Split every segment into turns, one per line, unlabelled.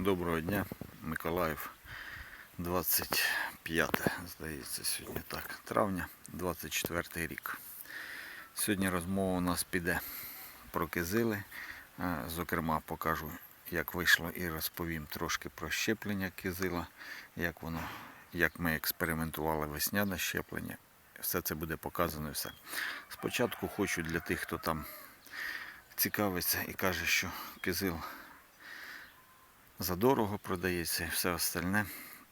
Доброго дня, Миколаїв. 25, здається, сьогодні так, травня, 24 рік. Сьогодні розмова у нас піде про кизили. Е, Зокрема, покажу, як вийшло і розповім трошки про щеплення кизила, як воно, як ми експериментували весняне щеплення. Все це буде показано і все. Спочатку хочу для тих, хто там цікавиться і каже, що кизил задорого продається і все остальне.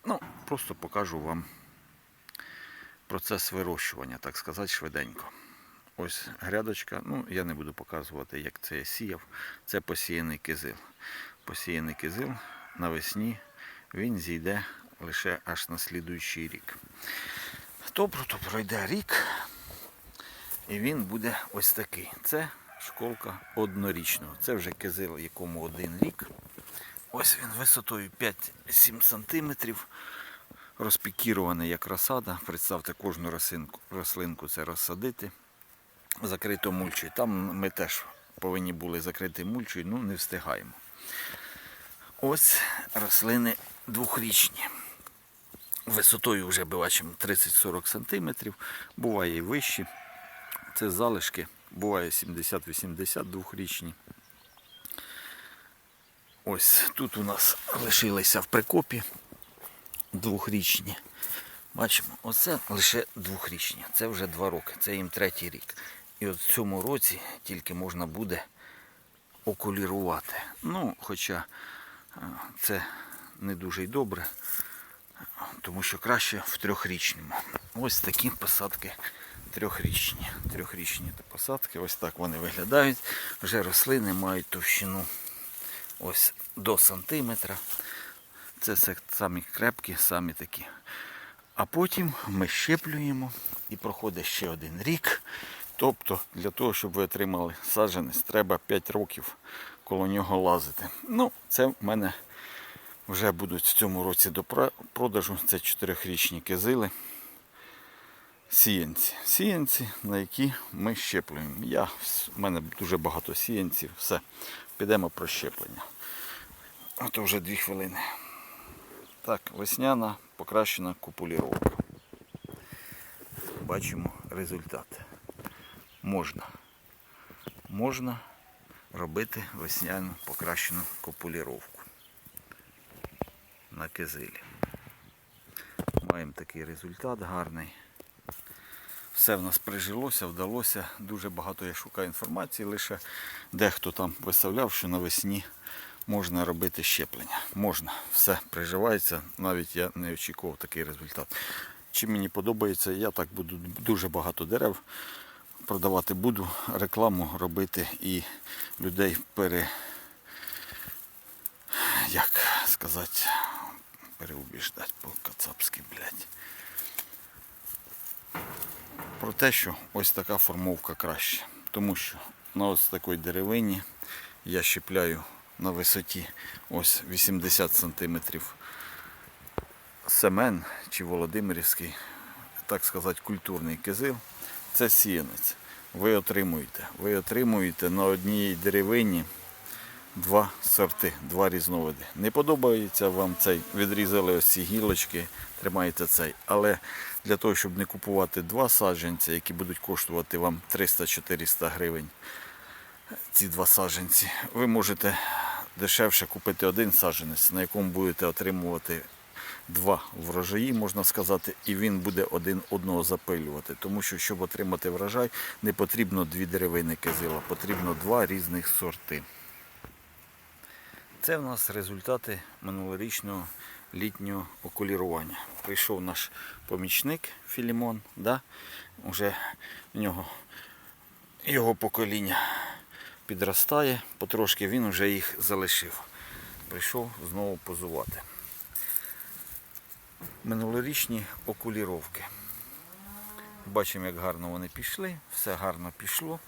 Ну, просто покажу вам процес вирощування, так сказати, швиденько. Ось грядочка, ну я не буду показувати, як це я сіяв. Це посіяний кизил. Посіяний кизил навесні він зійде лише аж на слідуючий рік. Тобто то пройде рік, і він буде ось такий. Це школка однорічного. Це вже кизил, якому один рік. Ось він висотою 5-7 сантиметрів. Розпікірований як розсада. Представте, кожну рослинку, рослинку це розсадити. Закрито мульчою. Там ми теж повинні були закрити мульчою, ну не встигаємо. Ось рослини двохрічні. Висотою вже бачимо 30-40 сантиметрів, буває і вищі. Це залишки, буває 70-80 двохрічні. Ось тут у нас лишилися в прикопі двохрічні. Бачимо, оце лише двохрічні. Це вже два роки, це їм третій рік. І от в цьому році тільки можна буде окулірувати. Ну, хоча е, це не дуже й добре, тому що краще в трьохрічному. Ось такі посадки трьохрічні. Трьохрічні посадки, ось так вони виглядають. Вже рослини мають товщину ось до сантиметра. Це самі крепкі, самі такі. А потім ми щеплюємо і проходить ще один рік. Тобто для того, щоб ви отримали саджанець, треба 5 років коло нього лазити. Ну, це в мене вже будуть в цьому році до продажу. Це 4-річні кизили. Сіянці. Сіянці, на які ми щеплюємо. Я, в мене дуже багато сіянців. Все, підемо про щеплення. А то вже 2 хвилини. Так, весняна покращена купуліровка. Бачимо результат. Можна. Можна робити весняну покращену копуліровку на кизилі. Маємо такий результат гарний. Все в нас прижилося, вдалося. Дуже багато я шукаю інформації, лише дехто там виставляв, що навесні можна робити щеплення. Можна, все приживається, навіть я не очікував такий результат. Чи мені подобається, я так буду дуже багато дерев продавати буду, рекламу робити і людей пере. Як сказати, переубіждати по-кацапськи, блядь. Про те, що ось така формовка краще. Тому що на ось такій деревині я щепляю на висоті ось 80 см семен чи Володимирівський, так сказати, культурний кизил. Це сіянець. Ви отримуєте. Ви отримуєте на одній деревині два сорти, два різновиди. Не подобається вам цей, відрізали ось ці гілочки, тримаєте цей. Але для того, щоб не купувати два саджанці, які будуть коштувати вам 300-400 гривень, ці два саджанці, ви можете дешевше купити один саджанець, на якому будете отримувати два врожаї, можна сказати, і він буде один одного запилювати. Тому що, щоб отримати врожай, не потрібно дві деревини кизила, потрібно два різних сорти. Це в нас результати минулорічного літнього окулірування. Прийшов наш помічник Філімон, да? Уже в нього його покоління підростає, потрошки він вже їх залишив. Прийшов знову позувати. Минулорічні окуліровки. Бачимо, як гарно вони пішли, все гарно пішло,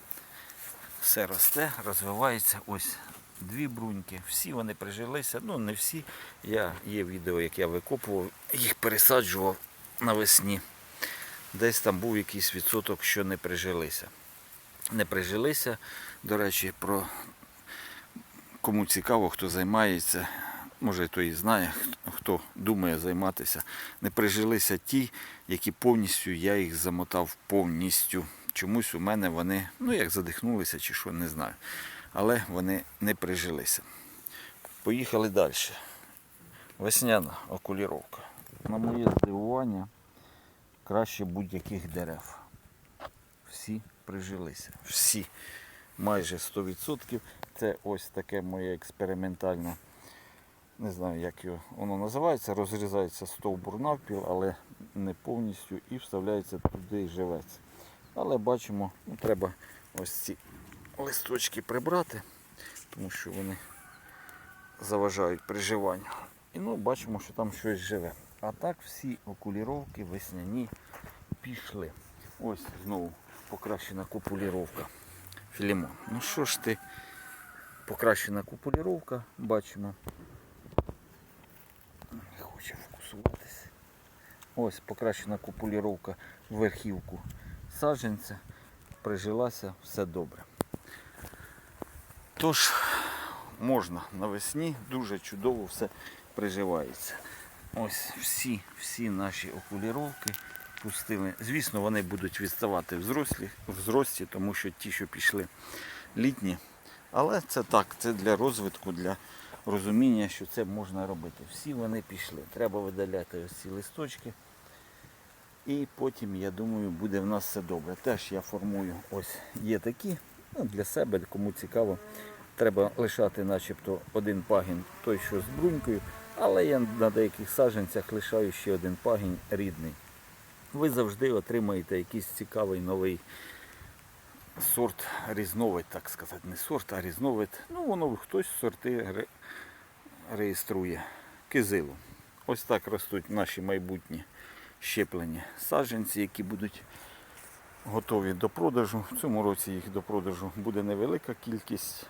все росте, розвивається. Ось дві бруньки. Всі вони прижилися. Ну, не всі. Я, є відео, як я викопував, їх пересаджував навесні. Десь там був якийсь відсоток, що не прижилися. Не прижилися. До речі, про кому цікаво, хто займається може хто і знає, хто думає займатися, не прижилися ті, які повністю я їх замотав повністю. Чомусь у мене вони, ну як задихнулися чи що, не знаю. Але вони не прижилися. Поїхали далі. Весняна окуліровка. На моє здивування, краще будь-яких дерев. Прижилися. Всі. Майже 100%. Це ось таке моє експериментальне. Не знаю, як його воно називається. Розрізається стовбур навпіл, але не повністю і вставляється туди живець. Але бачимо, ну, треба ось ці листочки прибрати, тому що вони заважають приживанню. І ну, бачимо, що там щось живе. А так всі окуліровки весняні пішли. Ось знову покращена купуліровка. Філімон. Ну що ж ти, покращена купуліровка, бачимо. Не хоче фокусуватися. Ось покращена купуліровка в верхівку саджанця. Прижилася, все добре. Тож, можна навесні, дуже чудово все приживається. Ось всі, всі наші окуліровки пустили. Звісно, вони будуть відставати в зрості, тому що ті, що пішли літні. Але це так, це для розвитку, для розуміння, що це можна робити. Всі вони пішли. Треба видаляти ось ці листочки. І потім, я думаю, буде в нас все добре. Теж я формую, ось є такі, ну, для себе, кому цікаво. Треба лишати начебто один пагін, той, що з брунькою, але я на деяких саджанцях лишаю ще один пагінь рідний. Ви завжди отримаєте якийсь цікавий новий сорт, різновид, так сказати, не сорт, а різновид. Ну, воно хтось сорти ре- реєструє. Кизилу. Ось так ростуть наші майбутні щеплені саджанці, які будуть готові до продажу. В цьому році їх до продажу буде невелика кількість.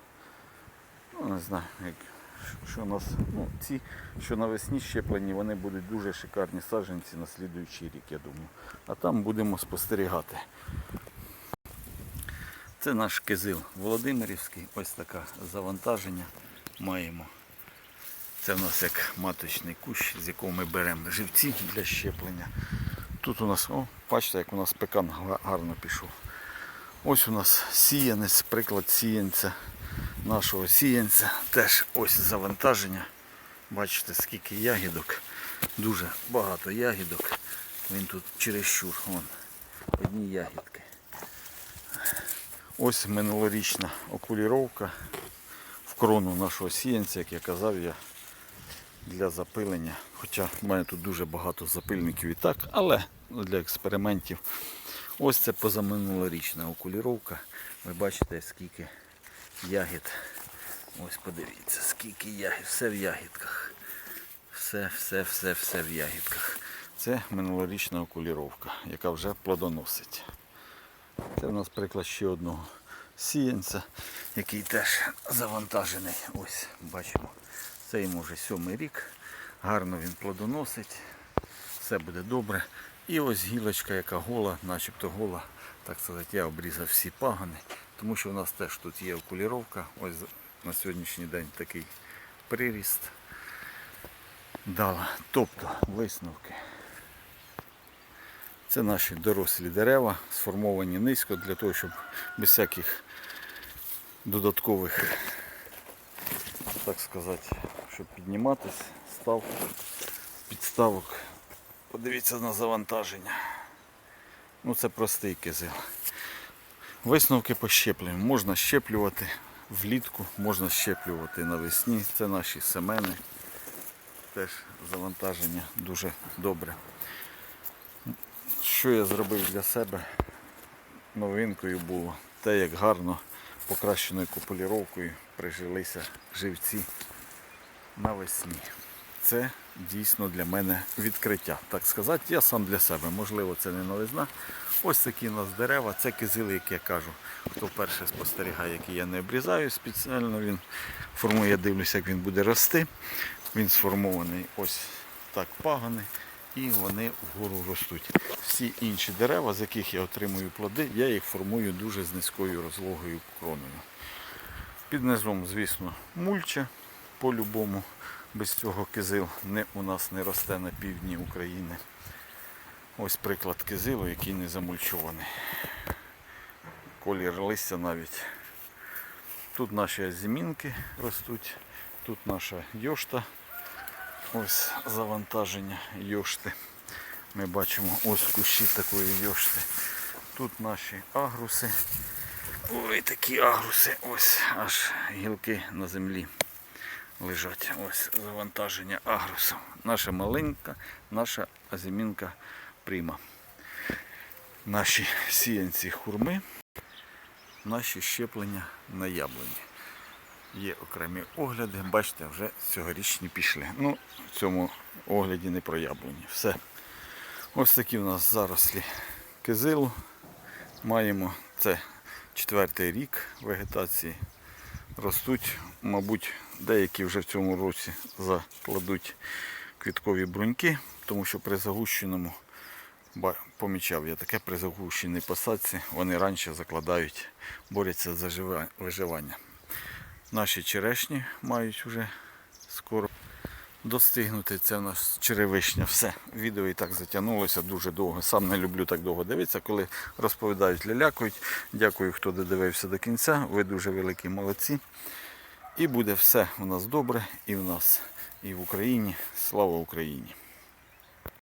Ну, не знаю, як, що у нас. Ну, ці, що навесні щеплені, вони будуть дуже шикарні саджанці на слідуючий рік, я думаю. А там будемо спостерігати. Це наш кизил Володимирівський. Ось таке завантаження маємо. Це в нас як маточний кущ, з якого ми беремо живці для щеплення. Тут у нас, о, бачите, як у нас пекан гарно пішов. Ось у нас сіянець, приклад сіянця, нашого сіянця. Теж ось завантаження. Бачите, скільки ягідок. Дуже багато ягідок. Він тут чересчур. Вон, одні ягідки. Ось минулорічна окуліровка в крону нашого сіянця, як я казав, я для запилення. Хоча в мене тут дуже багато запильників і так, але для експериментів. Ось це позаминулорічна окуліровка. Ви бачите, скільки ягід. Ось подивіться, скільки ягід, все в ягідках. Все, все, все, все в ягідках. Це минулорічна окуліровка, яка вже плодоносить. Це в нас приклад ще одного сіянця, який теж завантажений. Ось бачимо. Це йому вже сьомий рік. Гарно він плодоносить. Все буде добре. І ось гілочка, яка гола, начебто гола. Так сказати, я обрізав всі пагони, тому що у нас теж тут є окуліровка. Ось на сьогоднішній день такий приріст дала. Тобто висновки. Це наші дорослі дерева, сформовані низько для того, щоб без всяких додаткових, так сказати, щоб підніматись, став підставок. Подивіться на завантаження. Ну це простий кизил. Висновки по щепленню. Можна щеплювати влітку, можна щеплювати навесні. Це наші семени. Теж завантаження дуже добре. Що я зробив для себе? Новинкою було те, як гарно покращеною купуліровкою прижилися живці навесні. Це дійсно для мене відкриття. Так сказати, я сам для себе. Можливо, це не новизна. Ось такі у нас дерева. Це кизили, як я кажу. Хто вперше спостерігає, які я не обрізаю спеціально, він формує, я дивлюся, як він буде рости. Він сформований ось так пагани і вони вгору ростуть. Всі інші дерева, з яких я отримую плоди, я їх формую дуже з низькою розлогою кроною. Під низом, звісно, мульча. по-любому без цього кизил не, у нас не росте на півдні України. Ось приклад кизилу, який не замульчований. Колір листя навіть. Тут наші азімінки ростуть, тут наша йошта. Ось завантаження йошти. Ми бачимо ось кущі такої йошти. Тут наші агруси. Ой, такі агруси, ось аж гілки на землі лежать. Ось завантаження агрусу. Наша маленька, наша азімінка прима. Наші сіянці хурми, наші щеплення на яблуні. Є окремі огляди, бачите, вже цьогорічні пішли. Ну, в цьому огляді не про яблуні. Все. Ось такі в нас зарослі кизилу. Маємо це четвертий рік вегетації. Ростуть, мабуть, деякі вже в цьому році закладуть квіткові бруньки, тому що при загущеному помічав я таке при загущеній посадці, вони раніше закладають, борються за виживання. Наші черешні мають вже достигнути. Це в нас черевишня. Все. Відео і так затягнулося дуже довго. Сам не люблю так довго дивитися, коли розповідають, лялякують. Дякую, хто додивився до кінця. Ви дуже великі молодці. І буде все у нас добре і в нас, і в Україні. Слава Україні!